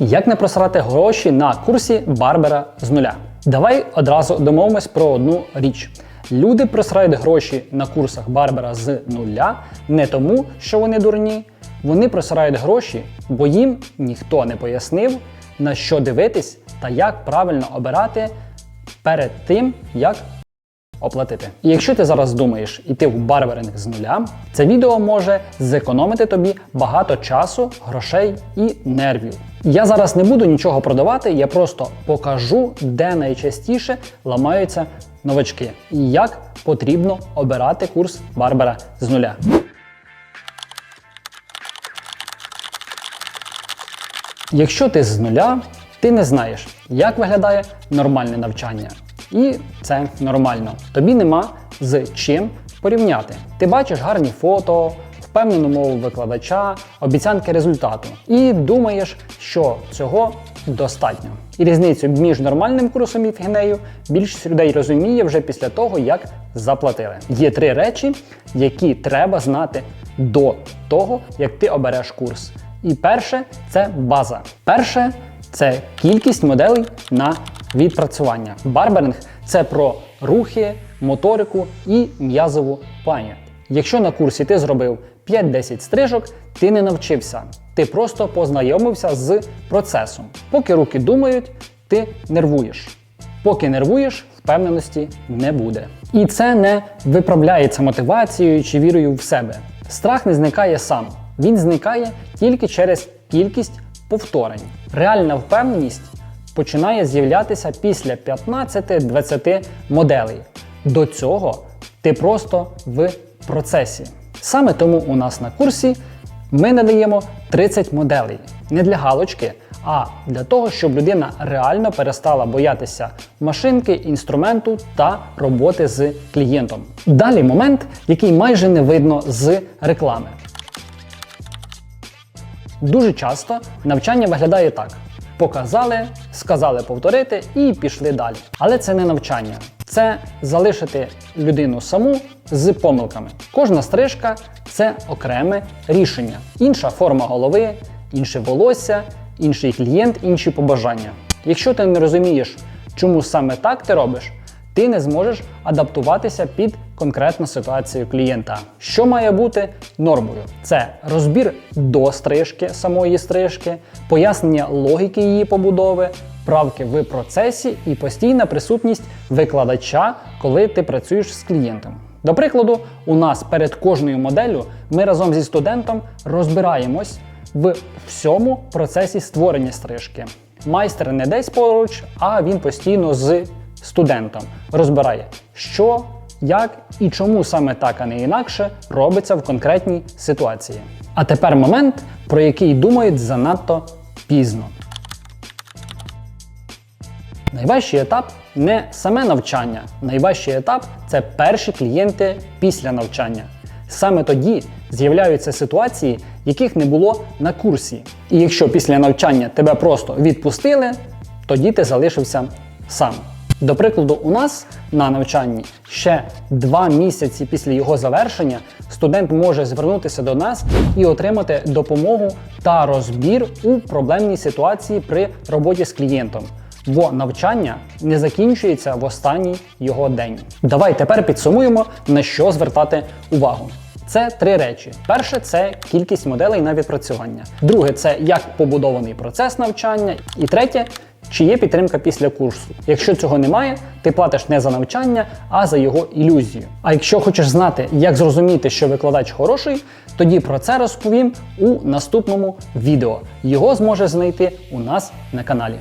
Як не просрати гроші на курсі Барбера з нуля? Давай одразу домовимось про одну річ. Люди просрають гроші на курсах Барбера з нуля не тому, що вони дурні. Вони просирають гроші, бо їм ніхто не пояснив, на що дивитись та як правильно обирати перед тим, як оплатити. І якщо ти зараз думаєш іти в барберинг з нуля, це відео може зекономити тобі багато часу, грошей і нервів. Я зараз не буду нічого продавати, я просто покажу, де найчастіше ламаються новачки і як потрібно обирати курс барбера з нуля. Якщо ти з нуля, ти не знаєш, як виглядає нормальне навчання. І це нормально. Тобі нема з чим порівняти. Ти бачиш гарні фото, впевнену мову викладача, обіцянки результату. І думаєш, що цього достатньо. І різницю між нормальним курсом і фігнею більшість людей розуміє вже після того, як заплатили. Є три речі, які треба знати до того, як ти обереш курс. І перше це база. Перше це кількість моделей на відпрацювання. Барберинг це про рухи, моторику і м'язову пам'ять. Якщо на курсі ти зробив 5-10 стрижок, ти не навчився. Ти просто познайомився з процесом. Поки руки думають, ти нервуєш. Поки нервуєш, впевненості не буде. І це не виправляється мотивацією чи вірою в себе. Страх не зникає сам. Він зникає тільки через кількість повторень. Реальна впевненість починає з'являтися після 15-20 моделей. До цього ти просто в процесі. Саме тому у нас на курсі ми надаємо 30 моделей не для галочки, а для того, щоб людина реально перестала боятися машинки, інструменту та роботи з клієнтом. Далі момент, який майже не видно з реклами. Дуже часто навчання виглядає так: показали, сказали повторити і пішли далі. Але це не навчання, це залишити людину саму з помилками. Кожна стрижка це окреме рішення, інша форма голови, інше волосся, інший клієнт, інші побажання. Якщо ти не розумієш, чому саме так ти робиш, ти не зможеш адаптуватися під конкретну ситуацію клієнта. Що має бути нормою? Це розбір до стрижки, самої стрижки, пояснення логіки її побудови, правки в процесі і постійна присутність викладача, коли ти працюєш з клієнтом. До прикладу, у нас перед кожною моделлю ми разом зі студентом розбираємось в всьому процесі створення стрижки. Майстер не десь поруч, а він постійно з студентом розбирає, що, як і чому саме так, а не інакше робиться в конкретній ситуації. А тепер момент, про який думають занадто пізно. Найважчий етап не саме навчання. Найважчий етап це перші клієнти після навчання. Саме тоді з'являються ситуації, яких не було на курсі. І якщо після навчання тебе просто відпустили, тоді ти залишився сам. До прикладу, у нас на навчанні ще два місяці після його завершення студент може звернутися до нас і отримати допомогу та розбір у проблемній ситуації при роботі з клієнтом. Бо навчання не закінчується в останній його день. Давай тепер підсумуємо, на що звертати увагу. Це три речі: перше це кількість моделей на відпрацювання. Друге це як побудований процес навчання. І третє чи є підтримка після курсу. Якщо цього немає, ти платиш не за навчання, а за його ілюзію. А якщо хочеш знати, як зрозуміти, що викладач хороший, тоді про це розповім у наступному відео. Його зможеш знайти у нас на каналі.